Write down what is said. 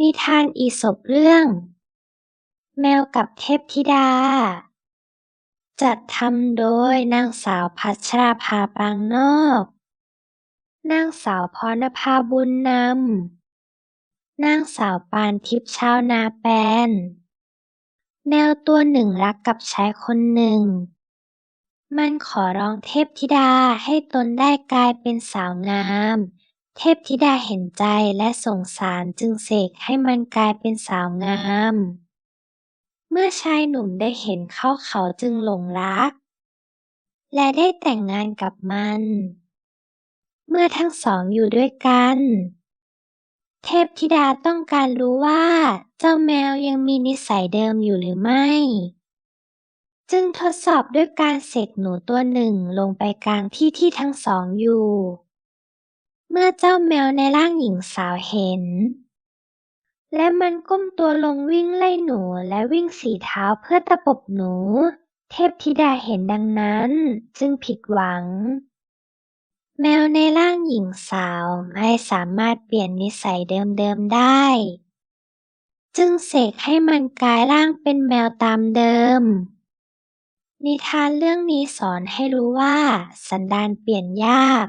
นิทานอีสปเรื่อง แมวกับเทพธิดา จัดทำโดยนางสาวพัชราภาปางนอก นางสาวพรณภาบุญนำ นางสาวปานทิพย์ชาวนาแปน แมวตัวหนึ่งรักกับชายคนหนึ่ง มันขอร้องเทพธิดาให้ตนได้กลายเป็นสาวงาม เทพธิดาเห็นใจและสงสารจึงเสกให้มันกลายเป็นสาวงาม เมื่อชายหนุ่มได้เห็นเข้าเขาจึงหลงรัก และได้แต่งงานกับมัน เมื่อทั้งสองอยู่ด้วยกัน เทพธิดาต้องการรู้ว่า เจ้าแมวยังมีนิสัยเดิมอยู่หรือไม่ จึงทดสอบด้วยการเสกหนูตัวหนึ่งลงไปกลางที่ที่ทั้งสองอยู่ เมื่อเจ้าแมวในร่างหญิงสาวเห็น และมันก้มตัวลงวิ่งไล่หนูและวิ่งสี่เท้าเพื่อตะปบหนู เทพธิดาเห็นดังนั้นจึงผิดหวัง แมวในร่างหญิงสาวไม่สามารถเปลี่ยนนิสัยเดิมๆได้ จึงเสกให้มันกลายร่างเป็นแมวตามเดิมนิทานเรื่องนี้สอนให้รู้ว่า สันดานเปลี่ยนยาก